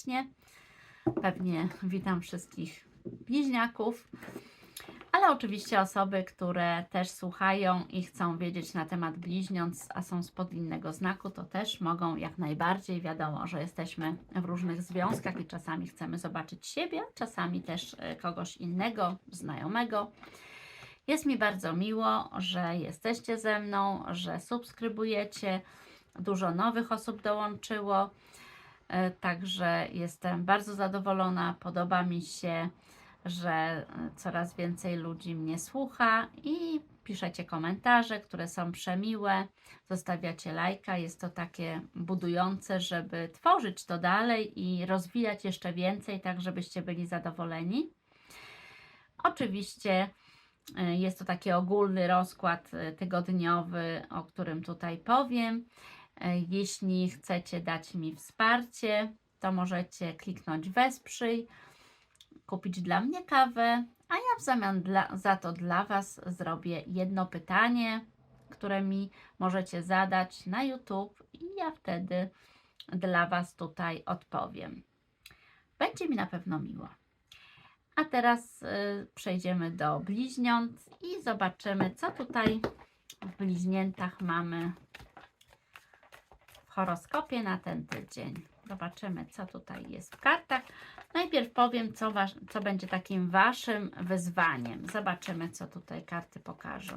Serdecznie. Pewnie witam wszystkich bliźniaków, ale oczywiście osoby, które też słuchają i chcą wiedzieć na temat bliźniąt, a są spod innego znaku, to też mogą jak najbardziej. Wiadomo, że jesteśmy w różnych związkach i czasami chcemy zobaczyć siebie, czasami też e, kogoś innego, znajomego. Jest mi bardzo miło, że jesteście ze mną, że subskrybujecie. Dużo nowych osób dołączyło, także jestem bardzo zadowolona. Podoba mi się, że e, coraz więcej ludzi mnie słucha i piszecie komentarze, które są przemiłe, zostawiacie lajka. Jest to takie budujące, żeby tworzyć to dalej i rozwijać jeszcze więcej, tak żebyście byli zadowoleni. Oczywiście e, jest to taki ogólny rozkład e, tygodniowy, o którym tutaj powiem. E, Jeśli chcecie dać mi wsparcie, to możecie kliknąć wesprzyj, kupić dla mnie kawę, a ja w zamian dla, za to dla Was zrobię jedno pytanie, które mi możecie zadać na YouTube i ja wtedy dla Was tutaj odpowiem. Będzie mi na pewno miło. A teraz y, przejdziemy do bliźniąt i zobaczymy, co tutaj w bliźniętach mamy horoskopie na ten tydzień. Zobaczymy, co tutaj jest w kartach. Najpierw powiem, co, wasz, co będzie takim Waszym wyzwaniem. Zobaczymy, co tutaj karty pokażą.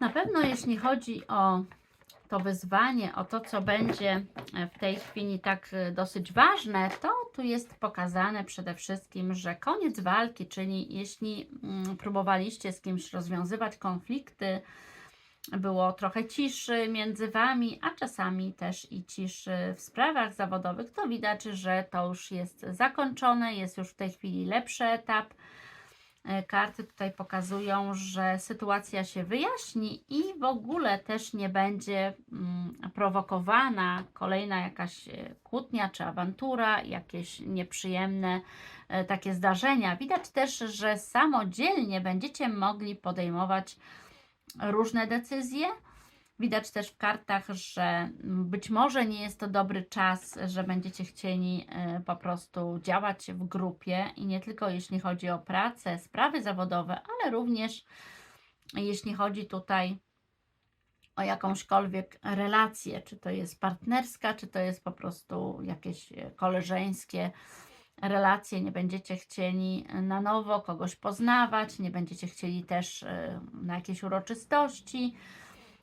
Na pewno, jeśli chodzi o to wyzwanie, o to, co będzie w tej chwili tak e, dosyć ważne, to tu jest pokazane przede wszystkim, że koniec walki, czyli jeśli mm, próbowaliście z kimś rozwiązywać konflikty, było trochę ciszy między Wami, a czasami też i ciszy w sprawach zawodowych, to widać, że to już jest zakończone, jest już w tej chwili lepszy etap. E, Karty tutaj pokazują, że sytuacja się wyjaśni i w ogóle też nie będzie mm, prowokowana kolejna jakaś e, kłótnia czy awantura, jakieś nieprzyjemne e, takie zdarzenia. Widać też, że samodzielnie będziecie mogli podejmować różne decyzje. Widać też w kartach, że być może nie jest to dobry czas, że będziecie chcieli y, po prostu działać w grupie i nie tylko jeśli chodzi o pracę, sprawy zawodowe, ale również jeśli chodzi tutaj o jakąśkolwiek relację, czy to jest partnerska, czy to jest po prostu jakieś e, koleżeńskie relacje, nie będziecie chcieli na nowo kogoś poznawać, nie będziecie chcieli też y, na jakieś uroczystości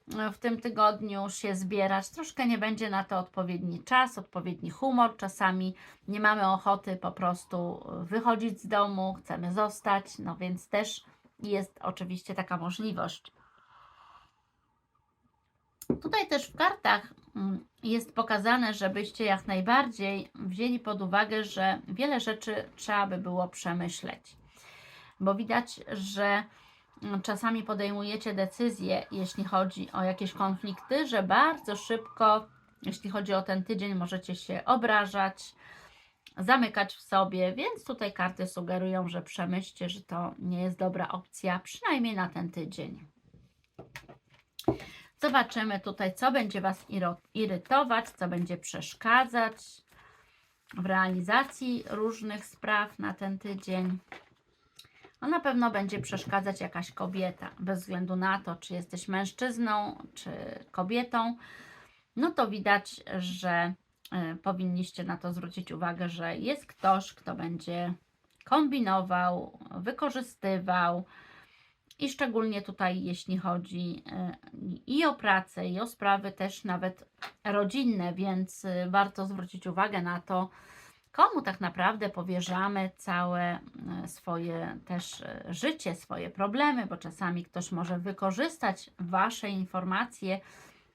w tym tygodniu się zbierać. Troszkę nie będzie na to odpowiedni czas, odpowiedni humor. Czasami nie mamy ochoty po prostu wychodzić z domu, chcemy zostać, no więc też jest oczywiście taka możliwość. Tutaj też w kartach mm, jest pokazane, żebyście jak najbardziej wzięli pod uwagę, że wiele rzeczy trzeba by było przemyśleć. Bo widać, że czasami podejmujecie decyzje, jeśli chodzi o jakieś konflikty, że bardzo szybko, jeśli chodzi o ten tydzień, możecie się obrażać, zamykać w sobie, więc tutaj karty sugerują, że przemyślcie, że to nie jest dobra opcja, przynajmniej na ten tydzień. Zobaczymy tutaj, co będzie Was irytować, co będzie przeszkadzać w realizacji różnych spraw na ten tydzień. No na pewno będzie przeszkadzać jakaś kobieta, bez względu na to, czy jesteś mężczyzną, czy kobietą. No to widać, że y, powinniście na to zwrócić uwagę, że jest ktoś, kto będzie kombinował, wykorzystywał, i szczególnie tutaj, jeśli chodzi e, i o pracę, i o sprawy też nawet rodzinne, więc e, warto zwrócić uwagę na to, komu tak naprawdę powierzamy całe e, swoje też życie, swoje problemy, bo czasami ktoś może wykorzystać Wasze informacje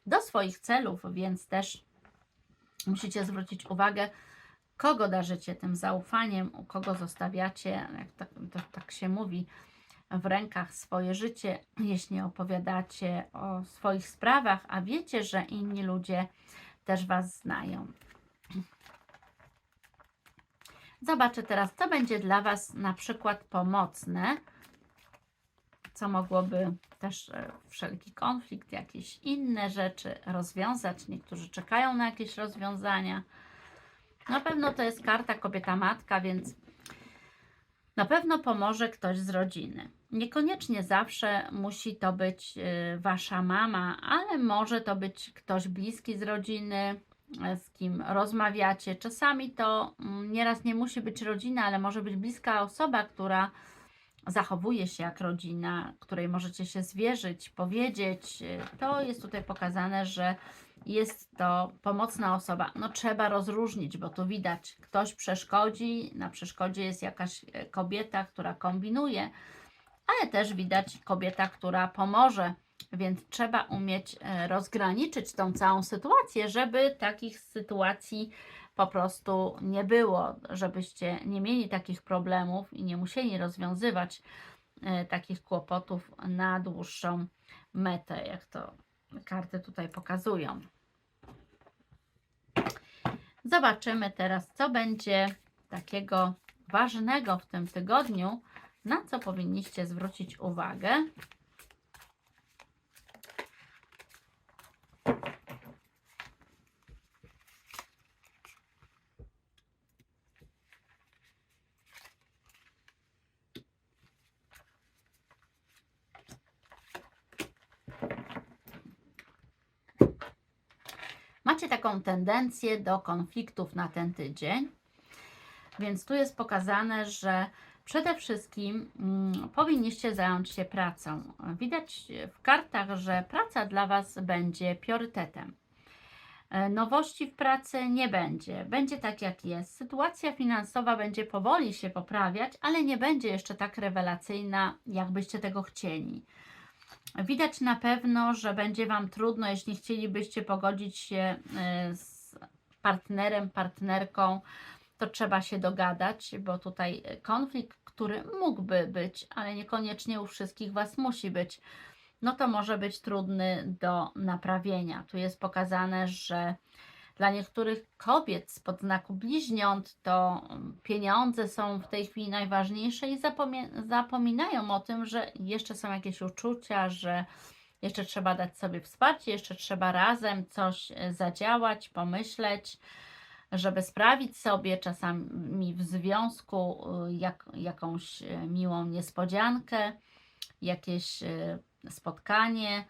do swoich celów, więc też musicie zwrócić uwagę, kogo darzycie tym zaufaniem, u kogo zostawiacie, jak tak, to, tak się mówi, w rękach swoje życie, jeśli opowiadacie o swoich sprawach, a wiecie, że inni ludzie też Was znają. Zobaczę teraz, co będzie dla Was na przykład pomocne, co mogłoby też e, wszelki konflikt, jakieś inne rzeczy rozwiązać. Niektórzy czekają na jakieś rozwiązania. Na pewno to jest karta kobieta matka, więc na pewno pomoże ktoś z rodziny. Niekoniecznie zawsze musi to być y, wasza mama, ale może to być ktoś bliski z rodziny, z kim rozmawiacie. Czasami to mm, nieraz nie musi być rodzina, ale może być bliska osoba, która zachowuje się jak rodzina, której możecie się zwierzyć, powiedzieć. To jest tutaj pokazane, że jest to pomocna osoba. No trzeba rozróżnić, bo tu widać, ktoś przeszkodzi, na przeszkodzie jest jakaś e, kobieta, która kombinuje, ale też widać kobieta, która pomoże. Więc trzeba umieć e, rozgraniczyć tą całą sytuację, żeby takich sytuacji po prostu nie było, żebyście nie mieli takich problemów i nie musieli rozwiązywać e, takich kłopotów na dłuższą metę, jak to karty tutaj pokazują. Zobaczymy teraz, co będzie takiego ważnego w tym tygodniu, na co powinniście zwrócić uwagę. Macie taką tendencję do konfliktów na ten tydzień, więc tu jest pokazane, że przede wszystkim mm, powinniście zająć się pracą. Widać w kartach, że praca dla Was będzie priorytetem. E, Nowości w pracy nie będzie. Będzie tak jak jest. Sytuacja finansowa będzie powoli się poprawiać, ale nie będzie jeszcze tak rewelacyjna, jakbyście tego chcieli. Widać na pewno, że będzie Wam trudno, jeśli chcielibyście pogodzić się y, z partnerem, partnerką, to trzeba się dogadać, bo tutaj konflikt, który mógłby być, ale niekoniecznie u wszystkich Was musi być, no to może być trudny do naprawienia. Tu jest pokazane, że dla niektórych kobiet spod znaku bliźniąt to pieniądze są w tej chwili najważniejsze i zapomie- zapominają o tym, że jeszcze są jakieś uczucia, że jeszcze trzeba dać sobie wsparcie, jeszcze trzeba razem coś e, zadziałać, pomyśleć, żeby sprawić sobie czasami w związku e, jak, jakąś e, miłą niespodziankę, jakieś e, spotkanie,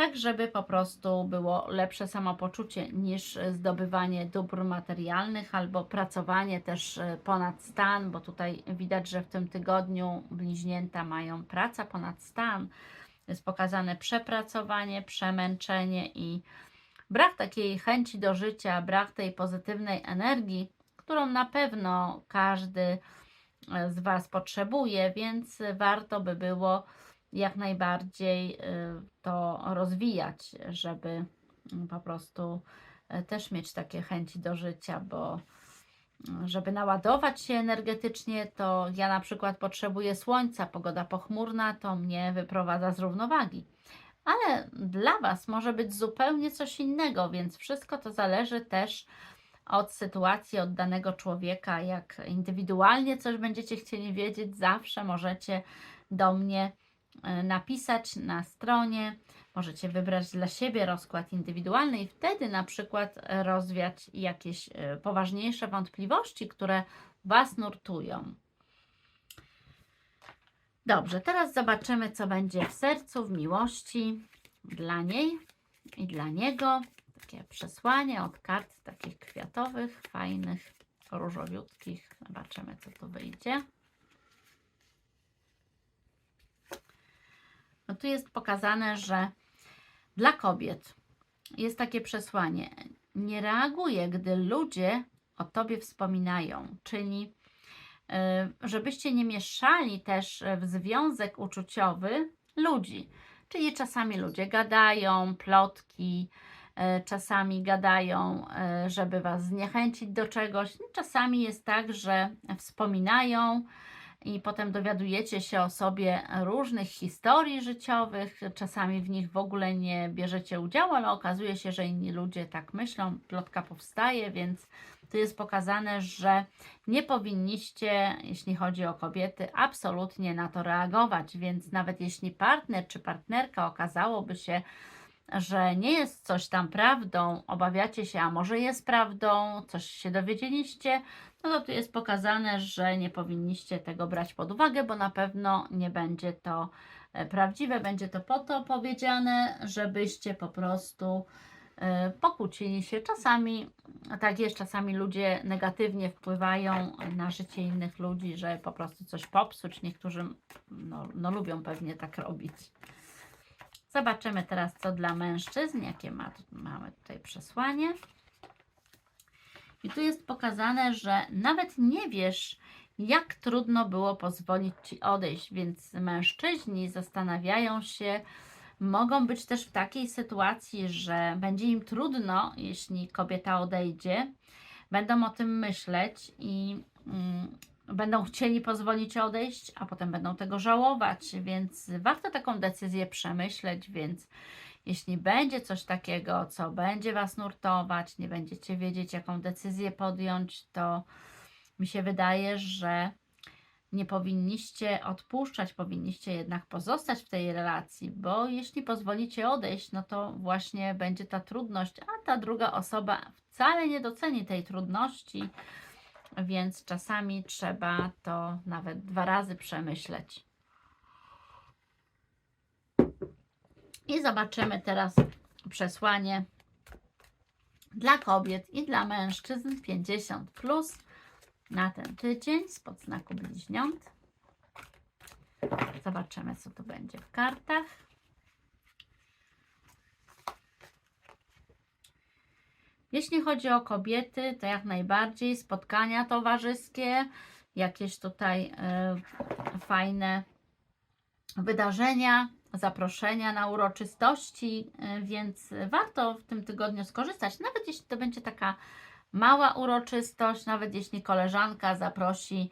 tak żeby po prostu było lepsze samopoczucie niż zdobywanie dóbr materialnych albo pracowanie też e, ponad stan, bo tutaj widać, że w tym tygodniu bliźnięta mają praca ponad stan. Jest pokazane przepracowanie, przemęczenie i brak takiej chęci do życia, brak tej pozytywnej energii, którą na pewno każdy e, z Was potrzebuje, więc warto by było jak najbardziej y, to rozwijać, żeby mm, po prostu y, też mieć takie chęci do życia, bo y, żeby naładować się energetycznie, to ja na przykład potrzebuję słońca, pogoda pochmurna to mnie wyprowadza z równowagi. Ale dla Was może być zupełnie coś innego, więc wszystko to zależy też od sytuacji, od danego człowieka. Jak indywidualnie coś będziecie chcieli wiedzieć, zawsze możecie do mnie napisać na stronie. Możecie wybrać dla siebie rozkład indywidualny i wtedy na przykład e, rozwiać jakieś e, poważniejsze wątpliwości, które Was nurtują. Dobrze, teraz zobaczymy, co będzie w sercu, w miłości dla niej i dla niego. Takie przesłanie od kart takich kwiatowych, fajnych, różowiutkich. Zobaczymy, co tu wyjdzie. Tu jest pokazane, że dla kobiet jest takie przesłanie. Nie reaguje, gdy ludzie o tobie wspominają, czyli y, żebyście nie mieszali też w związek uczuciowy ludzi. Czyli czasami ludzie gadają, plotki, y, czasami gadają, y, żeby was zniechęcić do czegoś. Czasami jest tak, że wspominają i potem dowiadujecie się o sobie różnych historii życiowych. Czasami w nich w ogóle nie bierzecie udziału, ale okazuje się, że inni ludzie tak myślą, plotka powstaje, więc tu jest pokazane, że nie powinniście, jeśli chodzi o kobiety, absolutnie na to reagować, więc nawet jeśli partner czy partnerka okazałoby się, że nie jest coś tam prawdą, obawiacie się, a może jest prawdą, coś się dowiedzieliście, no to tu jest pokazane, że nie powinniście tego brać pod uwagę, bo na pewno nie będzie to e, prawdziwe, będzie to po to powiedziane, żebyście po prostu e, pokłócili się. Czasami tak jest, czasami ludzie negatywnie wpływają na życie innych ludzi, że po prostu coś popsuć. Niektórzy no, no lubią pewnie tak robić. Zobaczymy teraz, co dla mężczyzn, jakie ma, mamy tutaj przesłanie. I tu jest pokazane, że nawet nie wiesz, jak trudno było pozwolić ci odejść, więc mężczyźni zastanawiają się, mogą być też w takiej sytuacji, że będzie im trudno, jeśli kobieta odejdzie, będą o tym myśleć i mm, będą chcieli pozwolić odejść, a potem będą tego żałować, więc warto taką decyzję przemyśleć, więc jeśli będzie coś takiego, co będzie Was nurtować, nie będziecie wiedzieć, jaką decyzję podjąć, to mi się wydaje, że nie powinniście odpuszczać, powinniście jednak pozostać w tej relacji, bo jeśli pozwolicie odejść, no to właśnie będzie ta trudność, a ta druga osoba wcale nie doceni tej trudności, więc czasami trzeba to nawet dwa razy przemyśleć. I zobaczymy teraz przesłanie dla kobiet i dla mężczyzn 50 plus na ten tydzień spod znaku bliźniąt. Zobaczymy, co tu będzie w kartach. Jeśli chodzi o kobiety, to jak najbardziej spotkania towarzyskie, jakieś tutaj y, fajne wydarzenia, zaproszenia na uroczystości, y, więc warto w tym tygodniu skorzystać, nawet jeśli to będzie taka mała uroczystość, nawet jeśli koleżanka zaprosi,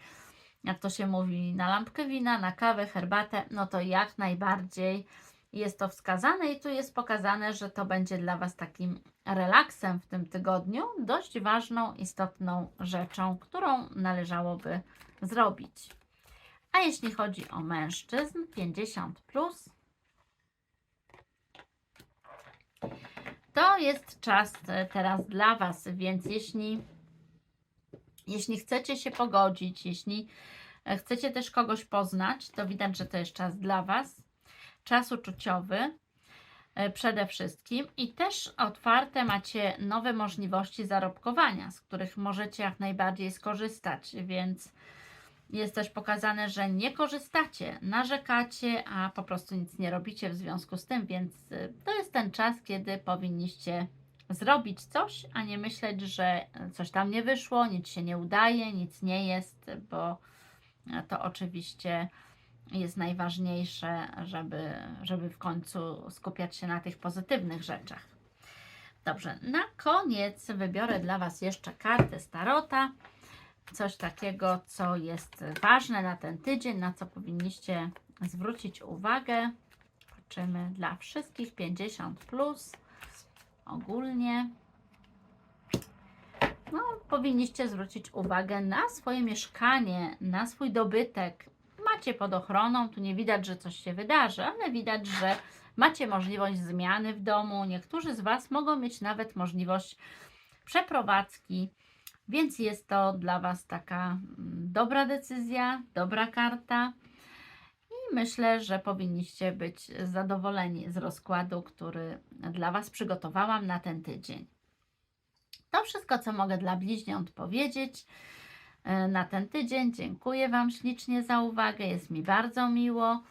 jak to się mówi, na lampkę wina, na kawę, herbatę, no to jak najbardziej jest to wskazane i tu jest pokazane, że to będzie dla Was takim relaksem w tym tygodniu, dość ważną, istotną rzeczą, którą należałoby zrobić. A jeśli chodzi o mężczyzn 50 plus, to jest czas e, teraz dla Was, więc jeśli, jeśli chcecie się pogodzić, jeśli e, chcecie też kogoś poznać, to widać, że to jest czas dla Was, czas uczuciowy e, przede wszystkim. I też otwarte macie nowe możliwości zarobkowania, z których możecie jak najbardziej skorzystać, więc jest też pokazane, że nie korzystacie, narzekacie, a po prostu nic nie robicie w związku z tym, więc y, to jest ten czas, kiedy powinniście zrobić coś, a nie myśleć, że coś tam nie wyszło, nic się nie udaje, nic nie jest, bo to oczywiście jest najważniejsze, żeby, żeby w końcu skupiać się na tych pozytywnych rzeczach. Dobrze, na koniec wybiorę dla Was jeszcze kartę Starota coś takiego, co jest ważne na ten tydzień, na co powinniście zwrócić uwagę. Patrzymy dla wszystkich 50 plus ogólnie. No, powinniście zwrócić uwagę na swoje mieszkanie, na swój dobytek. Macie pod ochroną, tu nie widać, że coś się wydarzy, ale widać, że macie możliwość zmiany w domu. Niektórzy z Was mogą mieć nawet możliwość przeprowadzki więc jest to dla Was taka mm, dobra decyzja, dobra karta. I myślę, że powinniście być zadowoleni z rozkładu, który dla Was przygotowałam na ten tydzień. To wszystko, co mogę dla bliźniąt powiedzieć e, na ten tydzień. Dziękuję Wam ślicznie za uwagę, jest mi bardzo miło.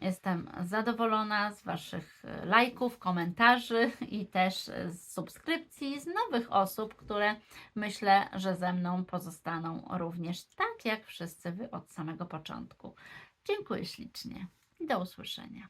Jestem zadowolona z Waszych e, lajków, komentarzy i też z subskrypcji, z nowych osób, które myślę, że ze mną pozostaną również tak jak wszyscy Wy od samego początku. Dziękuję ślicznie. Do usłyszenia.